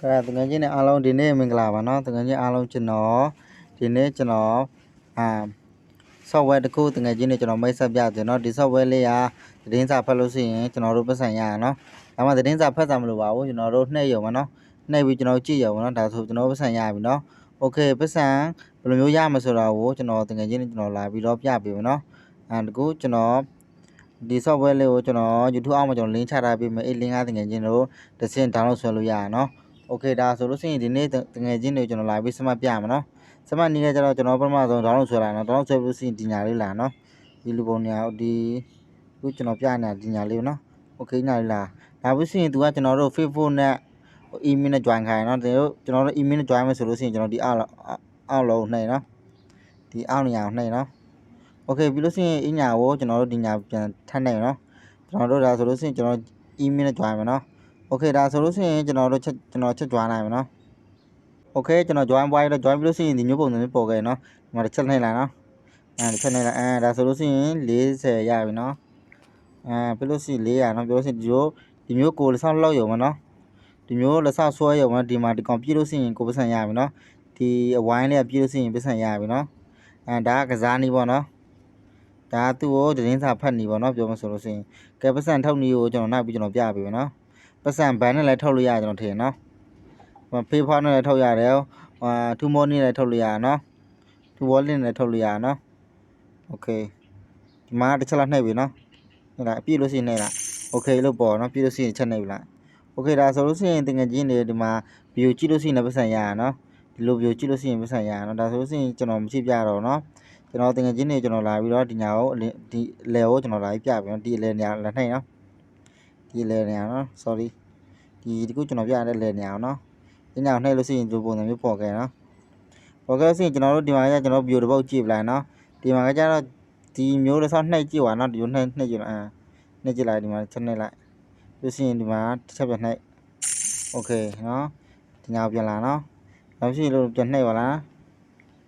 ကဲတကယ်ချင်းနဲ့အားလုံးဒီနေ့မင်္ဂလာပါเนาะတကယ်ချင်းအားလုံးကျွန်တော်ဒီနေ့ကျွန်တော်အာ software တစ်ခုတကယ်ချင်းနဲ့ကျွန်တော်မိတ်ဆက်ပြတယ်เนาะဒီ software လေးကသတင်းစာဖတ်လို့ရှိရင်ကျွန်တော်တို့ပတ်စံရရเนาะဒါမှသတင်းစာဖတ်တာမလို့ပါဘူးကျွန်တော်တို့နှိပ်ရုံပါเนาะနှိပ်ပြီးကျွန်တော်ကြည့်ရုံပါเนาะဒါဆိုကျွန်တော်ပတ်စံရပြီเนาะโอเคပတ်စံဘယ်လိုမျိုးရမလဲဆိုတော့ကိုကျွန်တော်တကယ်ချင်းနဲ့ကျွန်တော်လာပြီးတော့ပြပေးမယ်เนาะအဲတကူကျွန်တော်ဒီ software လေးကိုကျွန်တော် YouTube အောက်မှာကျွန်တော် link ချထားပေးမယ်အဲ့ link ကတကယ်ချင်းတို့တစ်ဆင့် download ဆွဲလို့ရရเนาะ โอเคဒါဆိုလို့ရှိရင်ဒီနေ့တငယ်ချင်းတွေကျွန်တော်လာပြီးစမတ်ပြမှာเนาะစမတ်နီးလဲကျတော့ကျွန်တော်ပထမဆုံးဒေါင်းလုဒ်ဆွဲလာเนาะဒေါင်းလုဒ်ဆွဲပြီးလို့ရှိရင်ဒီညာလေးလာเนาะဒီလူပုံညာဒီခုကျွန်တော်ပြနေတာဒီညာလေးเนาะโอเคညာလေးလာဒါပြီးရှိရင် तू ကကျွန်တော်တို့ Facebook နဲ့ email နဲ့ join ခိုင်းเนาะဒီတို့ကျွန်တော်တို့ email နဲ့ join မယ်ဆိုလို့ရှိရင်ကျွန်တော်ဒီအောက်အောက်လုံးနှိပ်เนาะဒီအောက်နေရာကိုနှိပ်เนาะโอเคပြီးလို့ရှိရင်အညာကိုကျွန်တော်တို့ဒီညာပြန်ထပ်နှိပ်เนาะကျွန်တော်တို့ဒါဆိုလို့ရှိရင်ကျွန်တော် email နဲ့ join မယ်เนาะ โอเคဒါဆိုလို့ရှိရင်ကျွန်တော်တို့ချက်ကျွန်တော်ချက် join နိုင်မယ်နော်โอเคကျွန်တော် join ပွားရတော့ join ပြီးလို့ရှိရင်ဒီမျိုးပုံစံမျိုးပေါ်ခဲ့နော်ဒီမှာတစ်ချက်နှိပ်လိုက်နော်အဲတစ်ချက်နှိပ်လိုက်အဲဒါဆိုလို့ရှိရင်40ရပြီနော်အဲပြီးလို့ရှိရင်400နော်ပြောလို့ရှိရင်ဒီမျိုးဒီမျိုးကိုလက်ဆောက်လောက်ရုံမနော်ဒီမျိုးလက်ဆောက်ဆွဲရုံမဒီမှာဒီကောင်ပြည့်လို့ရှိရင်ကိုပတ်စံရပြီနော်ဒီအဝိုင်းလေးကပြည့်လို့ရှိရင်ပတ်စံရပြီနော်အဲဒါကကစားနီးပေါ့နော်ဒါသူ့ကိုတင်းစာဖတ်နေပေါ့နော်ပြောမှဆိုလို့ရှိရင်ကဲပတ်စံထုတ်နီးကိုကျွန်တော်နောက်ပြီးကျွန်တော်ပြပေးမယ်နော် ပတ်စံဘန်နဲ့လည်းထုတ်လို့ရတယ်ကျွန်တော်ထင်နော်ဟိုဖေးဖွားနဲ့လည်းထုတ်ရတယ်ဟိုထူမောနဲ့လည်းထုတ်လို့ရတယ်နော်ထူဝေါ်လင်းနဲ့လည်းထုတ်လို့ရတယ်နော်โอเคဒီမှာတစ်ချက်လောက်နှိပ်ပြီနော်ဟဲ့လားအပြည့်လို့ရှိရင်နှိပ်လားโอเคလို့ပေါ်နော်ပြည့်လို့ရှိရင်ချက်နှိပ်ပြီလားโอเคဒါဆိုလို့ရှိရင်တကယ်ချင်းတွေဒီမှာ view ကြည့်လို့ရှိရင်လည်းပတ်စံရရနော်ဒီလို view ကြည့်လို့ရှိရင်ပတ်စံရရနော်ဒါဆိုလို့ရှိရင်ကျွန်တော်မရှိပြတော့နော်ကျွန်တော်တကယ်ချင်းတွေကျွန်တော်လာပြီးတော့ဒီညာကိုဒီအလဲကိုကျွန်တော်လာပြီးပြပြီနော်ဒီအလဲညာလက်နှိပ်နော် ဒီအလဲညာနော် sorry ဒီဒီခုကျွန်တော်ပြရတဲ့လေနေအောင်နော်ဒီညောင်နှိပ်လို့ရှိရင်ဒီပုံစံမျိုးပေါ်ခဲ့နော်ပေါ်ခဲ့လို့ရှိရင်ကျွန်တော်တို့ဒီမှာကကျွန်တော်ဗီဒီယိုတစ်ပုတ်ကြည့်ပလိုက်နော်ဒီမှာကကျတော့ဒီမျိုးလေးဆောက်နှိပ်ကြည့်ပါနော်ဒီလိုနှိပ်နှိပ်ကြည့်လိုက်အာနှိပ်ကြည့်လိုက်ဒီမှာချက်နှိပ်လိုက်လို့ရှိရင်ဒီမှာတစ်ချက်ပြန်နှိပ်โอเคနော်ဒီညောင်ပြန်လာနော်နောက်ရှိလို့ပြန်နှိပ်ပါလား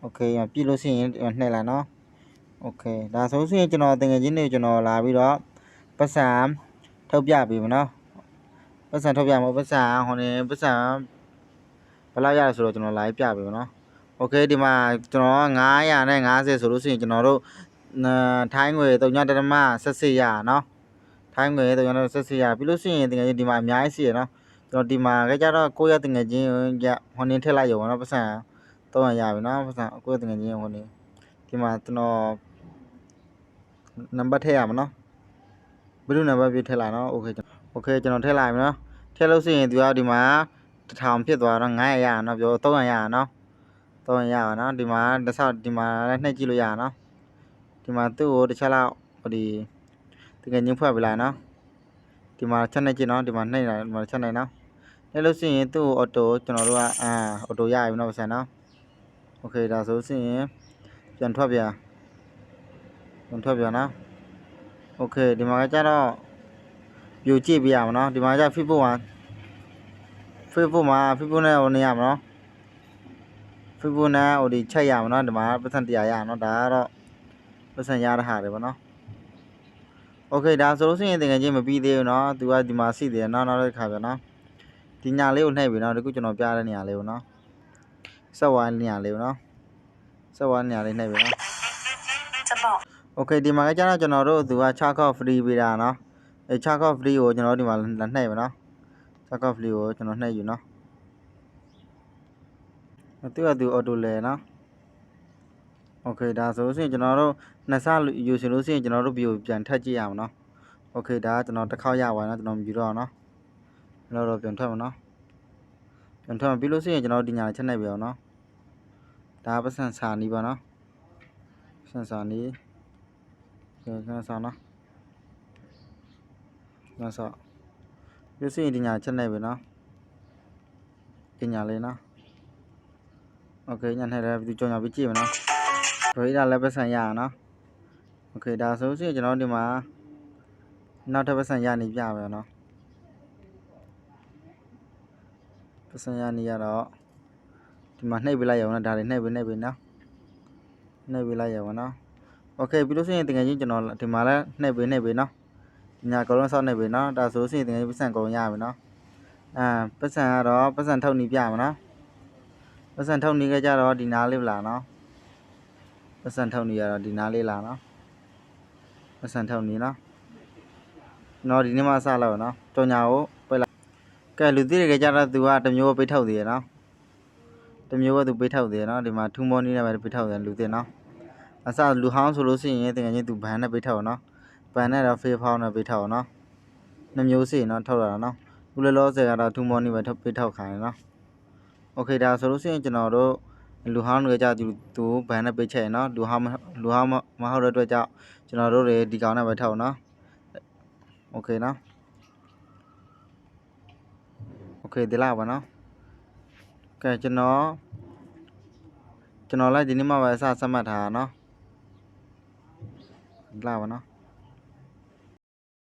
โอเคပြည့်လို့ရှိရင်နှိပ်လိုက်နော်โอเคဒါဆိုလို့ရှိရင်ကျွန်တော်တကယ်ချင်းတွေကျွန်တော်လာပြီးတော့ပတ်စံ ထုတ်ပြပေးမယ်နော် ပတ်စံထုတ်ပြမှာပတ်စံဟိုနေပတ်စံဘယ်လောက်ရလဲဆိုတော့ကျွန်တော် live ပြပေးပါနော်โอเคဒီမှာကျွန်တော်900နဲ့50ဆိုလို့ရှိရင်ကျွန်တော်တို့ထိုင်းငွေ3.14ရနော်ထိုင်းငွေ3.14ရပြီးလို့ရှိရင်တကယ်ကြီးဒီမှာအများကြီးရှိရနော်ကျွန်တော်ဒီမှာကြကြတော့ကိုယ့်ရတကယ်ချင်းရဟိုနေထည့်လိုက်ရုံနော်ပတ်စံ300ရပြီနော်ပတ်စံကိုယ့်ရတကယ်ချင်းဟိုနေဒီမှာကျွန်တော်နံပါတ်ထည့်ရမှာနော် ဘယ်လိုနံပါတ်ပြထည့်လိုက်နော်โอเคโอเคကျွန်တော်ထည့်လိုက်ပြီနော် ထည့်လို့ရှိရင်သူကဒီမှာ1000ဖြစ်သွားတော့900ရအောင်နော်ပြော300ရအောင်နော်300ရအောင်နော်ဒီမှာတစ်ဆောက်ဒီမှာလည်းနှိပ်ကြည့်လို့ရအောင်နော်ဒီမှာသူ့ကိုတစ်ချက်လောက်ဟိုဒီတကယ်ညှိဖွဲ့ပြလိုက်နော်ဒီမှာချက်နှိပ်ကြည့်နော်ဒီမှာနှိပ်လိုက်ဒီမှာချက်နှိပ်နော်နှိပ်လို့ရှိရင်သူ့ကိုအော်တိုကျွန်တော်တို့ကအာအော်တိုရပြီနော်ဆန်နော်โอเคဒါဆိုရှိရင်ပြန်ထွက်ပြန်ပြန်ထွက်ပြန်နော် โอเคဒီမှာကျတော့ view ကြည့်ပြရမှာနော်ဒီမှာကျ Facebook မှာ Facebook မှာ Facebook နဲ့ဟိုနေရမှာနော် Facebook နဲ့ဟိုဒီချက်ရမှာနော်ဒီမှာပတ်စံတရားရအောင်နော်ဒါကတော့ပတ်စံရတဲ့ဟာတွေပေါ့နော် Okay ဒါဆိုလို့ရှိရင်တကယ်ချင်းမပြီးသေးဘူးနော်သူကဒီမှာရှိသေးတယ်နောက်နောက်တစ်ခါပြန်နော်ဒီညာလေးကိုနှိပ်ပြီနော်ဒီခုကျွန်တော်ပြတဲ့နေရာလေးကိုနော်ဆက်ဝိုင်းနေရာလေးကိုနော်ဆက်ဝိုင်းနေရာလေးနှိပ်ပြီနော် จะบอก Okay ဒီမှာကကျတော့ကျွန်တော်တို့သူက charcoal free ပေးတာနော်အဲ charcoal free ကိုကျွန်တော်တို့ဒီမှာနှိပ်ပြီနော် charcoal free ကိုကျွန်တော်နှိပ်ယူနော်သူကသူ auto လဲနော် Okay ဒါဆိုလို့ရှိရင်ကျွန်တော်တို့နှစ်ဆယူရှင်လို့ရှိရင်ကျွန်တော်တို့ view ပြန်ထပ်ကြည့်ရအောင်နော် Okay ဒါကကျွန်တော်တစ်ခေါက်ရပါနော်ကျွန်တော်မြည်တော့အောင်နော်ကျွန်တော်တို့ပြန်ထွက်မနော်ပြန်ထွက်မပြီးလို့ရှိရင်ကျွန်တော်ဒီညာချက်နှိပ်ပြအောင်နော်ဒါပတ်စံစာနီးပါနော်ပတ်စံစာနီး ကဲခဏဆောင်နော်ခဏဆောင်ပြီးရှိရင်ဒီညာချက်နှိပ်ပြီနော်ဒီညာလေးနော် Okay ညနေလည်းဒီကြောင်ညာပြီးကြည့်မနော်ဒိုရတာလည်းပတ်စံရအောင်နော် Okay ဒါဆိုရင်ကျွန်တော်ဒီမှာနောက်ထပ်ပတ်စံရနေပြမယ်နော်ပတ်စံရနေရတော့ဒီမှာနှိပ်ပေးလိုက်ရအောင်နော်ဒါတွေနှိပ်ပေးနှိပ်ပေးနော်နှိပ်ပေးလိုက်ရအောင်နော် Okay ပြီးလို့ရှိရင်တကယ်ချင်းကျွန်တော်ဒီမှာလည်းနှိပ်ပေးနှိပ်ပေးနော်ဒီညာကောလုံးဆောက်နှိပ်ပေးနော်ဒါဆိုရင်တကယ်ချင်းပတ်စံကောလုံးရပြီနော်အာပတ်စံကတော့ပတ်စံထုတ်နေပြမှာနော်ပတ်စံထုတ်နေကြကြတော့ဒီနားလေးလာနော်ပတ်စံထုတ်နေရတော့ဒီနားလေးလာနော်ပတ်စံထုတ်နေနော်နော်ဒီနေ့မှစလောက်နော်ကြောင်ညာကိုပိတ်လိုက်ကဲလူသိတွေကကြတော့သူကတစ်မျိုးပိတ်ထုတ်သေးရနော်တစ်မျိုးကသူပိတ်ထုတ်သေးရနော်ဒီမှာထူမောနီးနဲ့ပဲပိတ်ထုတ်တယ်လူသိနော် အစလူဟောင်းဆိုလို့ရှိရင်တကယ်ချင်းသူဘန်နဲ့ပိတ်ထုတ်နော်ဘန်နဲ့တော့ဖေးဖောင်းနဲ့ပိတ်ထုတ်နော်နှမျိုးစီနော်ထုတ်ရတာနော်ခုလောလောဆယ်ကတော့2 morning ပဲထုတ်ပေးထောက်ခိုင်းတယ်နော်။ Okay ဒါဆိုလို့ရှိရင်ကျွန်တော်တို့လူဟောင်းတွေကြသူသူဘန်နဲ့ပေးချက်ရနော်လူဟောင်းမလူဟောင်းမမဟုတ်တဲ့အတွက်ကြောင့်ကျွန်တော်တို့တွေဒီကောင်နဲ့ပဲထောက်နော်။ Okay နော်။ Okay ဒီလားပါနော်။ကဲကျွန်တော်ကျွန်တော်လည်းဒီနေ့မှပဲအစစမှတ်ထားတာနော်။ ဒီလားပါနော်